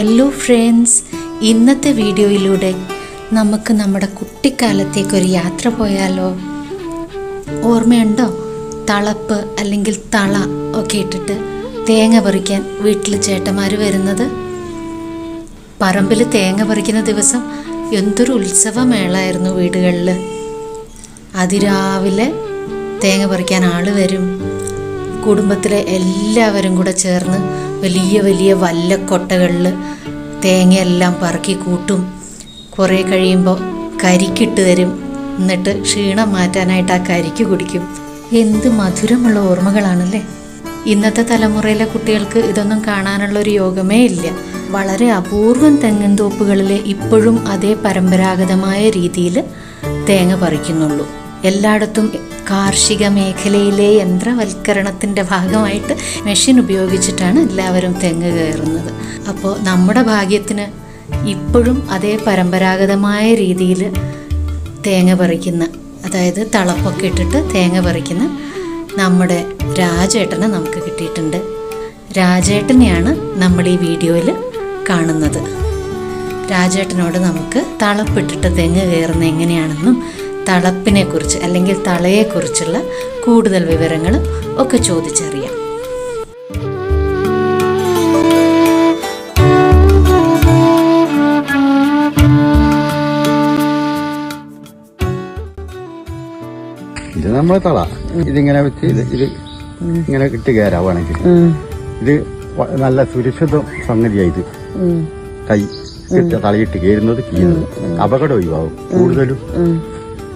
Hello friends ഇന്നത്തെ വീഡിയോയിലൂടെ നമുക്ക് നമ്മുടെ കുട്ടിക്കാലത്തേക്കൊരു യാത്ര പോയാലോ? ഓർമ്മയുണ്ടോ? തളപ്പ് അല്ലെങ്കിൽ തള ഒക്കെ ഇട്ടിട്ട് തേങ്ങ പറിക്കാൻ വീട്ടിൽ ചേട്ടന്മാർ വരുന്നത്? പറമ്പിൽ തേങ്ങ പറിക്കുന്ന ദിവസം എന്തൊരു ഉത്സവമേളായിരുന്നു വീടുകളിൽ അതിരാവിലെ തേങ്ങ പറിക്കാൻ ആൾ വരും. കുടുംബത്തിലെ എല്ലാവരും കൂടെ ചേർന്ന് വലിയ വലിയ വല്ലക്കൊട്ടകളിൽ തേങ്ങയെല്ലാം പറക്കി കൂട്ടും. കുറേ കഴിയുമ്പോൾ കരിക്കിട്ട് തരും. എന്നിട്ട് ക്ഷീണം മാറ്റാനായിട്ട് ആ കരിക്ക് കുടിക്കും. എന്ത് മധുരമുള്ള ഓർമ്മകളാണല്ലേ. ഇന്നത്തെ തലമുറയിലെ കുട്ടികൾക്ക് ഇതൊന്നും കാണാനുള്ള ഒരു യോഗമേ ഇല്ല. വളരെ അപൂർവം തെങ്ങിൻതോപ്പുകളിൽ ഇപ്പോഴും അതേ പരമ്പരാഗതമായ രീതിയിൽ തേങ്ങ പറിക്കുന്നുള്ളൂ. എല്ലായിടത്തും കാർഷിക മേഖലയിലെ യന്ത്രവൽക്കരണത്തിന്റെ ഭാഗമായിട്ട് മെഷീൻ ഉപയോഗിച്ചിട്ടാണ് എല്ലാവരും തെങ്ങ് കയറുന്നത്. അപ്പോൾ നമ്മുടെ ഭാഗ്യത്തിന് ഇപ്പോഴും അതേ പരമ്പരാഗതമായ രീതിയിൽ തേങ്ങ പറിക്കുന്ന അതായത് തളപ്പൊക്കെ ഇട്ടിട്ട് തേങ്ങ പറിക്കുന്ന നമ്മുടെ രാജേട്ടനെ നമുക്ക് കിട്ടിയിട്ടുണ്ട്. രാജേട്ടനെയാണ് നമ്മൾ ഈ വീഡിയോയിൽ കാണുന്നത്. രാജേട്ടനോട് നമുക്ക് തളപ്പിട്ടിട്ട് തെങ്ങ് കയറുന്ന എങ്ങനെയാണെന്നും തളപ്പിനെ കുറിച്ച് അല്ലെങ്കിൽ തളയെക്കുറിച്ചുള്ള കൂടുതൽ വിവരങ്ങളും ഒക്കെ ചോദിച്ചറിയാം. ഇത് നമ്മളെ തള. ഇതിങ്ങനെ വെച്ച് ഇത് ഇത് ഇങ്ങനെ ഇട്ട് കയറാവാണെങ്കിൽ ഇത് നല്ല സുരക്ഷിത സംഗതിയായത് കൈ ഇട്ട് തലയിട്ട് കയറുന്നത് അപകടം ഒഴിവാകും. കൂടുതലും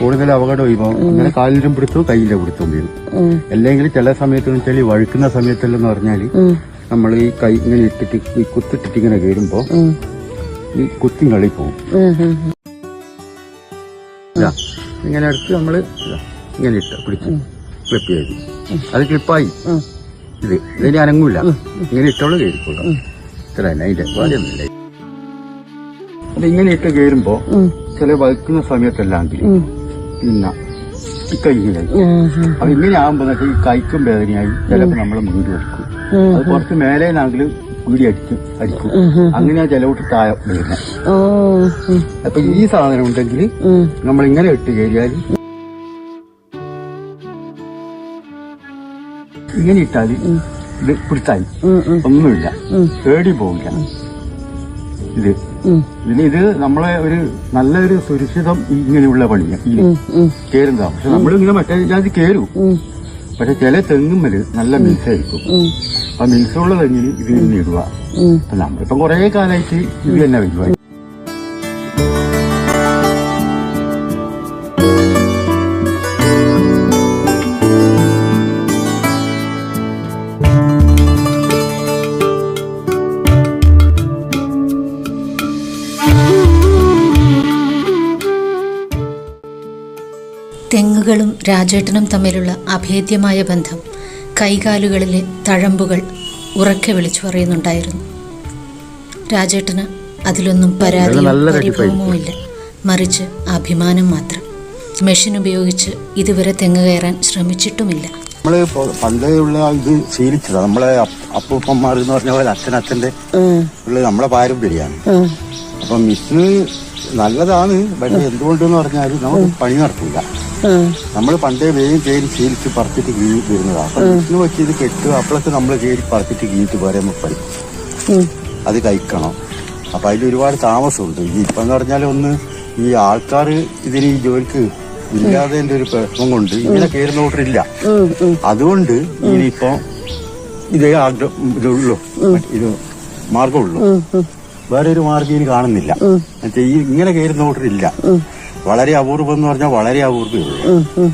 കൂടുതൽ അപകടം ഒഴിവാകും അങ്ങനെ കാലിലും പിടുത്തവും കയ്യിലെ പിടുത്തവും വീഴും അല്ലെങ്കിൽ ചില സമയത്ത് വെച്ചാൽ വഴുക്കുന്ന സമയത്തെല്ലാം പറഞ്ഞാൽ നമ്മൾ ഈ കൈ ഇങ്ങനെ ഇട്ടിട്ട് ഈ കുത്തിട്ടിട്ട് ഇങ്ങനെ കയറുമ്പോ ഈ കുത്തി കളി പോകും ഇങ്ങനെ എടുത്ത് നമ്മൾ ഇങ്ങനെ ഇട്ട പിടിച്ച് ക്ലിപ്പ് ചെയ്തു. അത് ക്ലിപ്പായി ഇത് ഇതിന് അനങ്ങൂല. ഇങ്ങനെ ഇട്ടോളൂ കയറിക്കോളൂ. ഇത്ര തന്നെ അതിന്റെ വേറെയൊന്നുമില്ല അത് ഇങ്ങനെ ഇട്ട് കയറുമ്പോ ചില വഴുക്കുന്ന സമയത്തല്ലാങ്കിൽ ഇങ്ങനെ അപ്പൊ ഇങ്ങനെ ഈ കൈക്കും വേദനയായി ചിലപ്പോ നമ്മളെ മുടി അടിക്കും അത് കുറച്ച് മേലെ നാട്ടിൽ കൂടി അടിക്കും. അടിക്കും അങ്ങനെയാ ചിലവിട്ട് താഴെ വരുന്നത് അപ്പൊ ഈ സാധനം ഉണ്ടെങ്കിൽ നമ്മൾ ഇങ്ങനെ ഇട്ട് കയറിയാൽ ഇങ്ങനെ ഇട്ടാൽ ഇത് പിടുത്തായി. ഒന്നുമില്ല. പേടി പോവില്ല. ഇത്. പിന്നെ ഇത് നമ്മളെ ഒരു നല്ലൊരു സുരക്ഷിതം ഇങ്ങനെയുള്ള പണിയാണ് ഈ കേറുന്നതാ പക്ഷെ നമ്മളിങ്ങനെ മറ്റേ ജാതി കേറും. പക്ഷെ ചില തെങ്ങുമ്മൽ നല്ല മിൽസായിരിക്കും. ആ മിൽസുള്ള തെങ്ങിന് ഇത് തന്നെ ഇടുക അപ്പൊ നമ്മളിപ്പം കുറെ കാലമായിട്ട് ഇത് തന്നെ വരുക തെങ്ങുകളും രാജേട്ടനും തമ്മിലുള്ള അഭേദ്യമായ ബന്ധം കൈകാലുകളിലെ തഴമ്പുകൾ ഉറക്കെ വിളിച്ചു പറയുന്നുണ്ടായിരുന്നു. രാജേട്ടന് അതിലൊന്നും പരാതിയോ പരിഭവമോ ഇല്ല മറിച്ച് അഭിമാനം മാത്രം. മെഷീൻ ഉപയോഗിച്ച് ഇതുവരെ തെങ്ങ് കയറാൻ ശ്രമിച്ചിട്ടുമില്ല. നമ്മൾ പണ്ടേയുള്ള പണ്ടേ ഉള്ള ഇത് ശീലിച്ചതാ. നമ്മളെ അപ്പ- അപ്പൂപ്പന്മാർ എന്ന് പറഞ്ഞ പോലെ അച്ഛൻ അച്ഛന്റെ ഉള്ള നമ്മളെ പാരമ്പര്യമാണ് അപ്പൊ മിസ്സിന് നല്ലതാണ് പക്ഷെ എന്തുകൊണ്ടെന്ന് പറഞ്ഞാൽ നമുക്ക് പണി നടക്കില്ല നമ്മൾ പണ്ടേ വേഗം കയറി ശീലിച്ച് പറിച്ചിട്ട് കീഴി വരുന്നതാണ് അപ്പൊ മിസ്സിന് വെച്ച് ഇത് കെട്ടുക അപ്പോഴൊക്കെ നമ്മൾ കയറി പറിച്ചിട്ട് കീഴിട്ട് പോരെ മുപ്പത് അത് കഴിക്കണം. അപ്പൊ അതിൽ ഒരുപാട് താമസമുണ്ട്. ഈ ഇപ്പം എന്ന് പറഞ്ഞാൽ ഒന്ന് ഈ ആൾക്കാർ ഇതിന് ഈ ജോലിക്ക് ഇല്ലാതെ ഒരു പ്രശ്നം കൊണ്ട് ഇങ്ങനെ കയറുന്ന കൂട്ടറില്ല അതുകൊണ്ട് ഇനിയിപ്പോ ഇതേ ആഗ്രഹം ഇതുള്ളൂ. ഇത് മാർഗമുള്ളൂ വേറെ ഒരു മാർഗം ഇനി കാണുന്നില്ല. ഈ ഇങ്ങനെ കയറുന്ന ഓട്ടറില്ല വളരെ അപൂർവം എന്ന് പറഞ്ഞാൽ വളരെ അപൂർവമേ ഉള്ളൂ.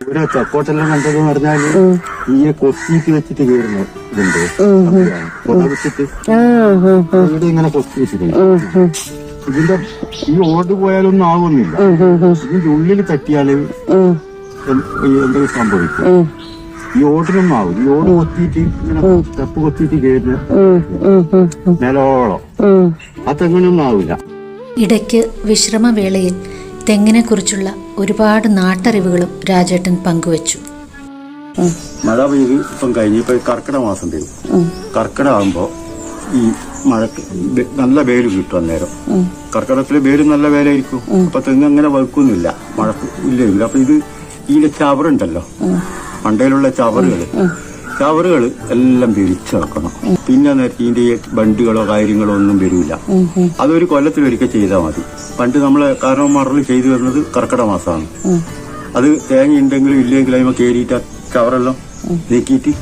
ഇവിടെ തെക്കോട്ടെല്ലാം കണ്ടതെന്ന് പറഞ്ഞാൽ ഈ കൊത്തിക്ക് വെച്ചിട്ട് കയറുന്നു ഇതുണ്ട്. കൊട വെച്ചിട്ട് ഇവിടെ ഇങ്ങനെ കൊത്തി വെച്ചിട്ടുണ്ട്. ഇതിന്റെ ഈ ഓട് പോയാലൊന്നും ആവുന്നില്ല. ഇതിന്റെ ഉള്ളിൽ തട്ടിയാൽ എന്തെങ്കിലും സംഭവിക്കും. ഈ ഓടിനൊന്നും ആവും ഈ ഓട് കൊത്തിയിട്ട് ഇങ്ങനെ തപ്പ് കൊത്തിയിട്ട് കയറുന്ന നിലോളം ആ തെങ്ങിനൊന്നും ആവില്ല. ഇടയ്ക്ക് വിശ്രമവേളയിൽ തെങ്ങിനെക്കുറിച്ചുള്ള ഒരുപാട് നാട്ടറിവുകളും രാജേട്ടൻ പങ്കുവച്ചു. മഴ പെയ്ത് ഇപ്പം കഴിഞ്ഞ് ഇപ്പം കർക്കിടക മാസം തരും കർക്കിടക ആകുമ്പോൾ ഈ മഴക്ക് നല്ല വേര് കിട്ടും അന്നേരം. കർക്കിടകത്തിലെ വേര് നല്ല വേലായിരിക്കും അപ്പൊ തെങ്ങ് അങ്ങനെ വഴുക്കൊന്നുമില്ല മഴക്ക് ഇല്ല അപ്പൊ ഇത് ഇതിന്റെ ചവറുണ്ടല്ലോ. മണ്ടയിലുള്ള ചവറുകൾ. ചവറുകൾ എല്ലാം വിരിച്ചിറക്കണം പിന്നെ ഇതിന്റെ ബണ്ടുകളോ കാര്യങ്ങളോ ഒന്നും വരില്ല അതൊരു കൊല്ലത്തിലൊരിക്കൽ ചെയ്താൽ മതി. പണ്ട് നമ്മളെ കാരണവന്മാരിൽ ചെയ്തു വരുന്നത് കർക്കിടക മാസമാണ്. അത് തേങ്ങ ഉണ്ടെങ്കിലും ഇല്ലെങ്കിലും അതിമ കയറിയിട്ട് കവറെല്ലാം നീക്കിയിട്ട്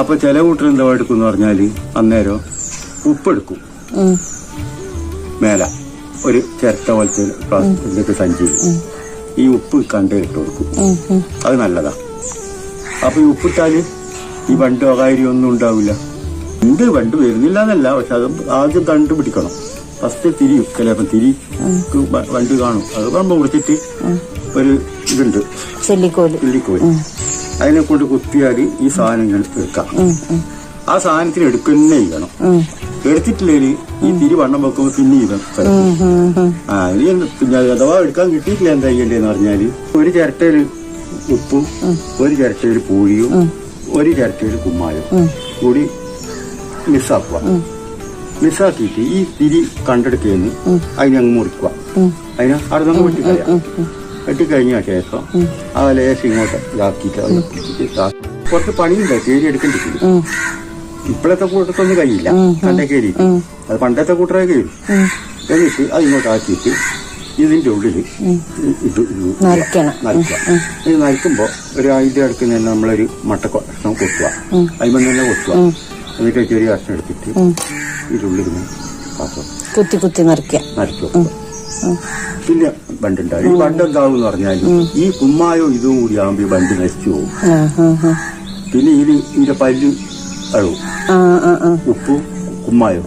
അപ്പൊ ചില കൂട്ടർ എന്താ എടുക്കും എന്ന് പറഞ്ഞാൽ അന്നേരം ഉപ്പെടുക്കും. മേല ഒരു ചിരട്ട പോലത്തെ പ്ലാസ്റ്റിക് സഞ്ചി ഈ ഉപ്പ് കണ്ടേ ഇട്ട് കൊടുക്കും. അത് നല്ലതാ. അപ്പൊ ഈ ഉപ്പിട്ടാൽ ഈ വണ്ട് അകാര്യം ഒന്നും ഉണ്ടാവില്ല. ഉണ്ട് വണ്ട് വരുന്നില്ല എന്നല്ല പക്ഷെ അത് ആദ്യം കണ്ടുപിടിക്കണം. ഫസ്റ്റ് തിരിയും ചിലപ്പം തിരി വണ്ട് കാണും. അത് പറമ്പ് കുടിച്ചിട്ട് ഒരു ഇതുണ്ട്. ചെല്ലിക്കോൽ അതിനെ കൊണ്ട് കുത്തിയാൽ ഈ സാധനങ്ങൾ എടുക്കാം. ആ സാധനത്തിന് എടുക്കുന്നേ ചെയ്യണം എടുത്തിട്ടില്ലെങ്കിൽ ഈ തിരി വണ്ണം വെക്കുമ്പോൾ പിന്നെ ഇവൻ ആ ഇനി അഥവാ എടുക്കാൻ കിട്ടിയിട്ടില്ല എന്താ ചെയ്യണ്ടെന്ന് പറഞ്ഞാൽ ഒരു ചിരട്ടയിൽ ഉപ്പും ഒരു ചിരട്ടയിൽ പൂഴിയും ഒരു ചിരട്ടയിൽ കുമ്മായം കൂടി മിസ്സാക്കുക. മിസ്സാക്കിയിട്ട് ഈ തിരി കണ്ടെടുക്കുന്നു അതിനങ്ങ് മുറിക്കുക. അതിന് അടുത്തങ്ങ് വെട്ടി വെട്ടിക്കളയാം വെട്ടിക്കഴിഞ്ഞ ശേഷം ആ ലേശം ഇങ്ങോട്ട് ഇതാക്കിയിട്ട് അത് പിടിച്ചിട്ട് ഇതാ- കുറച്ച് പണിയുണ്ട് കയറി എടുക്കേണ്ടി ഇപ്പോഴത്തെ കൂട്ടത്തൊന്നും കഴിയില്ല. കണ്ടേ കയറി അത് പണ്ടത്തെ കൂട്ടറെ കയറി എന്നിട്ട് അത് ഇങ്ങോട്ട് ആക്കിയിട്ട് ഇതിന്റെ ഉള്ളിൽ ഇത് ഇത് നരിക്കണം. ഇത് നരിക്കുമ്പോ ഒരു അതിന്റെ അടുക്ക് തന്നെ നമ്മളൊരു മട്ട കഷ്ണം കൊത്തുക. അതിമ തന്നെ കൊത്തുക. എന്നിട്ട് ചെറിയ കഷ്ണം എടുത്തിട്ട് ഇതിനുള്ളിൽ കുത്തി കുത്തി നിറയ്ക്കുക നരച്ചു വെക്കുക പിന്നെ ബണ്ടുണ്ടാവും. ഈ ബണ്ട് എന്താവും എന്ന് പറഞ്ഞാൽ ഈ കുമ്മായോ ഇതും കൂടി ആകുമ്പോൾ ഈ ബണ്ട് നശിച്ചു പോകും. പിന്നെ ഇതിൽ ഇതിന്റെ പല്ല് അഴവും. ഉപ്പു കുമ്മായോ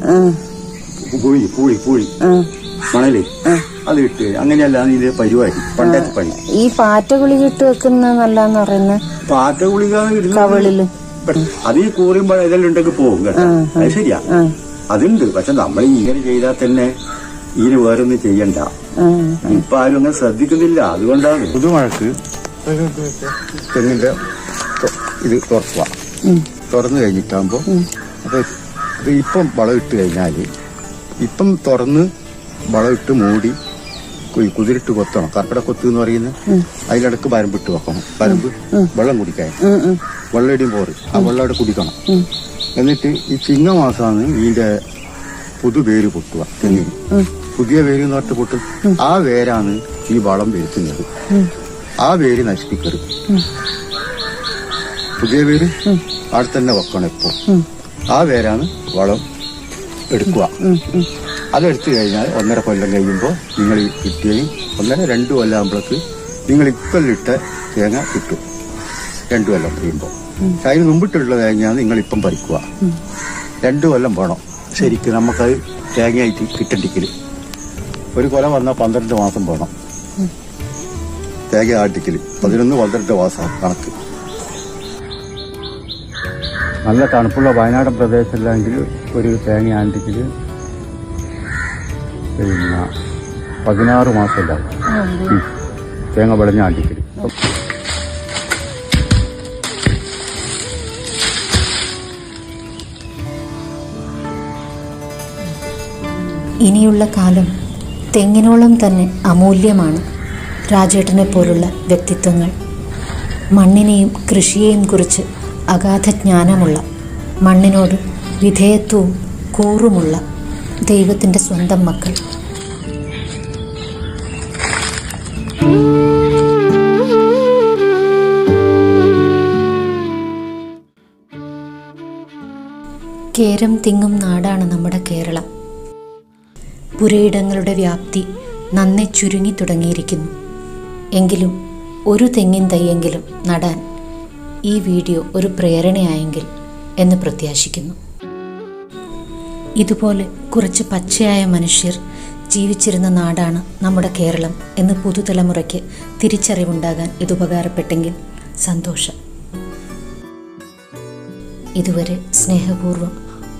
പൂഴി പൂഴി പൂഴി. മണൽ. അത് ഇട്ട് അങ്ങനെയല്ല ഇത് പരിപാടി പണ്ടത്തെ പണി. ഈ പാറ്റ ഗുളിക ഇട്ട് വെക്കുന്ന നല്ലന്ന് പറയുന്നത് പാറ്റ ഗുളിക കവളിൽ അത് ഈ കൂറിയുമ്പോൾ ഇതെല്ലാം ഉണ്ടെങ്കിൽ പോകും കേട്ടോ. അത് ശരിയാ. അതുണ്ട് പക്ഷെ നമ്മൾ ഇങ്ങനെ ചെയ്താൽ തന്നെ ഇതിന് വേറൊന്നും ചെയ്യണ്ട. ഇപ്പൊ ആരും അങ്ങനെ ശ്രദ്ധിക്കുന്നില്ല അതുകൊണ്ടാണ്. പുതുമഴക്ക് തെങ്ങിന്റെ ഇത് തുറക്കുക. തുറന്നു കഴിഞ്ഞിട്ടാകുമ്പോ അപ്പൊ ഇത് ഇപ്പം വളം ഇട്ട് കഴിഞ്ഞാൽ ഇപ്പം തുറന്ന് വളം ഇട്ട് മൂടി കുതിരിട്ട് കൊത്തണം. കർപ്പട കൊത്ത് എന്ന് പറയുന്നത് അതിലിടക്ക് വരമ്പിട്ട് വെക്കണം. വരമ്പ് വെള്ളം കുടിക്കാൻ. വെള്ളം ഇടിയും പോറ് ആ വെള്ളം അവിടെ കുടിക്കണം. എന്നിട്ട് ഈ ചിങ്ങമാസമാണ് ഇതിന്റെ പുതുവേര് പൊട്ടുക. തെങ്ങിന്. പുതിയ വേര് എന്ന് പറഞ്ഞിട്ട് പൊട്ടും. ആ വേരാണ് ഈ വളം വരുത്തുന്നത്. ആ വേര് നശിപ്പിക്കരുത്. പുതിയ വേര് അവിടെ തന്നെ വെക്കണം എപ്പോ. ആ വേരാണ് വളം എടുക്കുക. അതെടുത്തു കഴിഞ്ഞാൽ ഒന്നര കൊല്ലം കഴിയുമ്പോൾ നിങ്ങൾ ഈ കിട്ടിയയും ഒന്നര രണ്ട് കൊല്ലം ആകുമ്പോഴേക്ക് നിങ്ങൾ ഇക്കൊല്ലിട്ട തേങ്ങ കിട്ടും. രണ്ടു കൊല്ലം കഴിയുമ്പോൾ. അതിന് മുമ്പിട്ടുള്ള തേങ്ങയാണ് നിങ്ങൾ ഇപ്പം പറിക്കുക. രണ്ടു കൊല്ലം വേണം. ശരിക്കും നമുക്കത് തേങ്ങയായിട്ട് കിട്ടണ്ടിക്കൽ ഒരു കൊല വന്നാൽ പന്ത്രണ്ട് മാസം വേണം. തേങ്ങ ആട്ടിക്കൽ പതിനൊന്ന് പന്ത്രണ്ട് മാസം കണക്ക്. നല്ല തണുപ്പുള്ള വയനാടൻ പ്രദേശത്തിലാണെങ്കിൽ ഒരു തേങ്ങ ആണ്ടിക്കൽ പിന്നെ പതിനാറ് മാസം ഉണ്ടാവും തേങ്ങ വിളഞ്ഞ ആണ്ടിക്കൽ ഇനിയുള്ള കാലം തെങ്ങിനോളം തന്നെ അമൂല്യമാണ് രാജേട്ടനെ പോലുള്ള വ്യക്തിത്വങ്ങൾ. മണ്ണിനെയും കൃഷിയെയും കുറിച്ച് അഗാധ ജ്ഞാനമുള്ള മണ്ണിനോട് വിധേയത്വവും കൂറുമുള്ള ദൈവത്തിന്റെ സ്വന്തം മക്കൾ. കേരം തിങ്ങും നാടാണ് നമ്മുടെ കേരളം. പുരയിടങ്ങളുടെ വ്യാപ്തി നന്നെ ചുരുങ്ങി തുടങ്ങിയിരിക്കുന്നു. എങ്കിലും ഒരു തെങ്ങിൻ തൈയെങ്കിലും നടാൻ ഈ വീഡിയോ ഒരു പ്രേരണയായെങ്കിൽ എന്ന് പ്രത്യാശിക്കുന്നു. ഇതുപോലെ കുറച്ച് പച്ചയായ മനുഷ്യർ ജീവിച്ചിരുന്ന നാടാണ് നമ്മുടെ കേരളം എന്ന് പുതുതലമുറയ്ക്ക് തിരിച്ചറിവുണ്ടാകാൻ ഇത് ഉപകാരപ്പെട്ടെങ്കിൽ സന്തോഷം. ഇതുവരെ സ്നേഹപൂർവം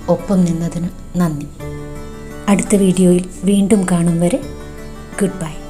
ഒപ്പം നിന്നതിന് നന്ദി. അടുത്ത വീഡിയോയിൽ വീണ്ടും കാണും വരെ ഗുഡ് ബൈ.